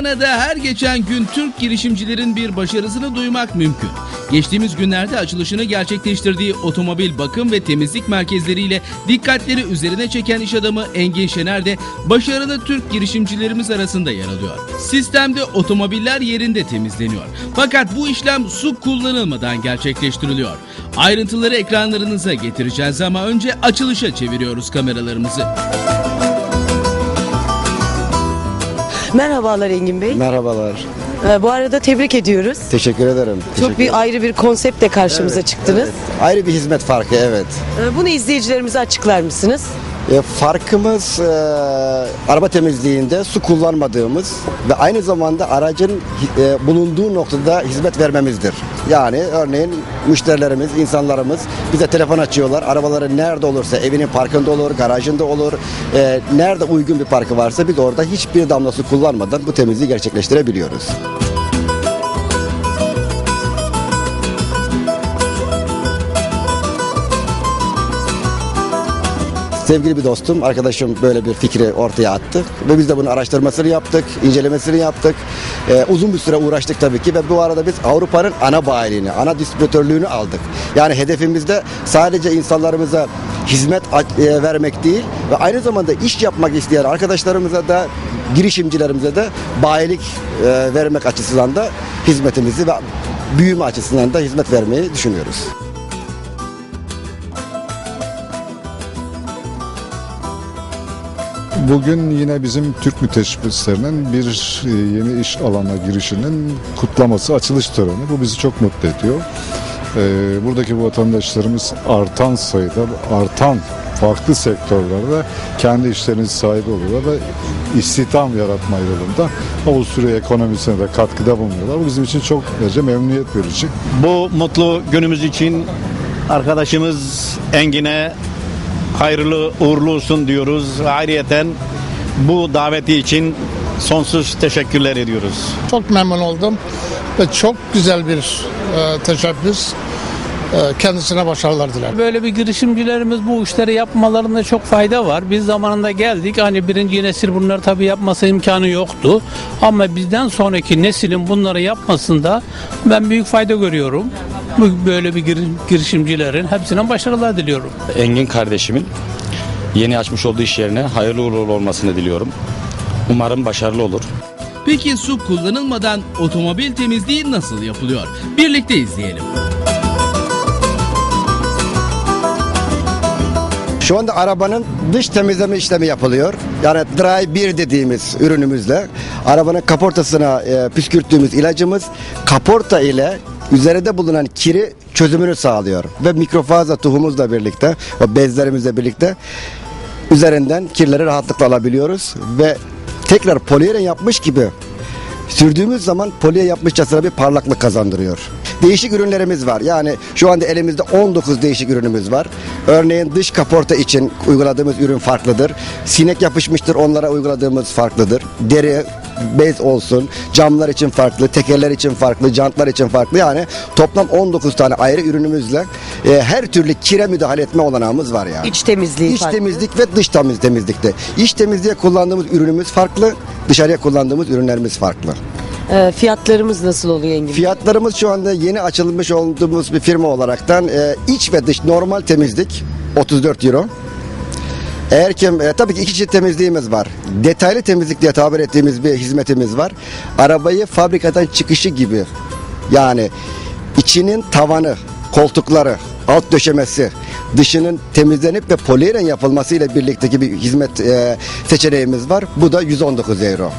Dünyada her geçen gün Türk girişimcilerin bir başarısını duymak mümkün. Geçtiğimiz günlerde açılışını gerçekleştirdiği otomobil bakım ve temizlik merkezleriyle dikkatleri üzerine çeken iş adamı Engin Şener de başarılı Türk girişimcilerimiz arasında yer alıyor. Sistemde otomobiller yerinde temizleniyor. Fakat bu işlem su kullanılmadan gerçekleştiriliyor. Ayrıntıları ekranlarınıza getireceğiz ama önce açılışa çeviriyoruz kameralarımızı. Merhabalar Engin Bey. Merhabalar. Ee, bu arada tebrik ediyoruz. Teşekkür ederim. Çok Teşekkür bir ederim. ayrı bir konseptle karşımıza çıktınız. ayrı bir hizmet farkı evet. Ee, bunu izleyicilerimize açıklar mısınız? E, farkımız e, araba temizliğinde su kullanmadığımız ve aynı zamanda aracın e, bulunduğu noktada hizmet vermemizdir. Yani örneğin müşterilerimiz, insanlarımız bize telefon açıyorlar. Arabaları nerede olursa evinin parkında olur, garajında olur. e, nerede uygun bir parkı varsa biz orada hiçbir damla su kullanmadan bu temizliği gerçekleştirebiliyoruz. Sevgili bir dostum, arkadaşım böyle bir fikri ortaya attı ve biz de bunun araştırmasını yaptık, incelemesini yaptık. Ee, uzun bir süre uğraştık tabii ki ve bu arada biz Avrupa'nın ana bayiliğini, ana distribütörlüğünü aldık. Yani hedefimizde sadece insanlarımıza hizmet e, vermek değil ve aynı zamanda iş yapmak isteyen arkadaşlarımıza da girişimcilerimize de bayilik e, vermek açısından da hizmetimizi ve büyüme açısından da hizmet vermeyi düşünüyoruz. Bugün yine bizim Türk müteşebbislerinin bir e, yeni iş alanına girişinin kutlaması, açılış töreni. Bu bizi çok mutlu ediyor. E, Buradaki vatandaşlarımız artan sayıda, artan farklı sektörlerde kendi işlerinin sahibi oluyorlar ve istihdam yaratma yolunda Avusturya ekonomisine de katkıda bulunuyorlar. Bu bizim için çok memnuniyet verici. Bu mutlu günümüz için arkadaşımız Engin'e hayırlı uğurlu olsun diyoruz. Ayrıyeten bu daveti için sonsuz teşekkürler ediyoruz. Çok memnun oldum ve çok güzel bir e, teşebbüs. E, kendisine başarılar dilerim. Böyle bir girişimcilerimiz bu işleri yapmalarında çok fayda var. Biz zamanında geldik hani birinci nesil bunları tabii yapması imkanı yoktu. Ama bizden sonraki neslin bunları yapmasında ben büyük fayda görüyorum. Bu böyle bir gir- girişimcilerin hepsine başarılar diliyorum. Engin kardeşimin yeni açmış olduğu iş yerine hayırlı uğurlu olmasını diliyorum. Umarım başarılı olur. Peki su kullanılmadan otomobil temizliği nasıl yapılıyor? Birlikte izleyelim. Şu anda arabanın dış temizleme işlemi yapılıyor. Yani Dry 1 dediğimiz ürünümüzle arabanın kaportasına e, püskürttüğümüz ilacımız kaporta ile üzerinde bulunan kiri çözümünü sağlıyor. Ve mikrofaza tuhumuzla birlikte, o bezlerimizle birlikte üzerinden kirleri rahatlıkla alabiliyoruz ve tekrar polieren yapmış gibi sürdüğümüz zaman poliye yapmışçasına bir parlaklık kazandırıyor. Değişik ürünlerimiz var. Yani şu anda elimizde 19 değişik ürünümüz var. Örneğin dış kaporta için uyguladığımız ürün farklıdır. Sinek yapışmıştır onlara uyguladığımız farklıdır. Deri, bez olsun, camlar için farklı, tekerler için farklı, jantlar için farklı. Yani toplam 19 tane ayrı ürünümüzle e, her türlü kire müdahale etme olanağımız var yani. İç temizliği İç farklı. temizlik ve dış temiz temizlikte. İç temizliğe kullandığımız ürünümüz farklı, dışarıya kullandığımız ürünlerimiz farklı. Ee, fiyatlarımız nasıl oluyor Engin? Fiyatlarımız şu anda yeni açılmış olduğumuz bir firma olaraktan e, iç ve dış normal temizlik 34 euro. Eğer ki e, tabii ki iki çeşit temizliğimiz var. Detaylı temizlik diye tabir ettiğimiz bir hizmetimiz var. Arabayı fabrikadan çıkışı gibi yani içinin tavanı, koltukları, alt döşemesi, dışının temizlenip ve polieren yapılması ile birlikteki bir hizmet e, seçeneğimiz var. Bu da 119 euro.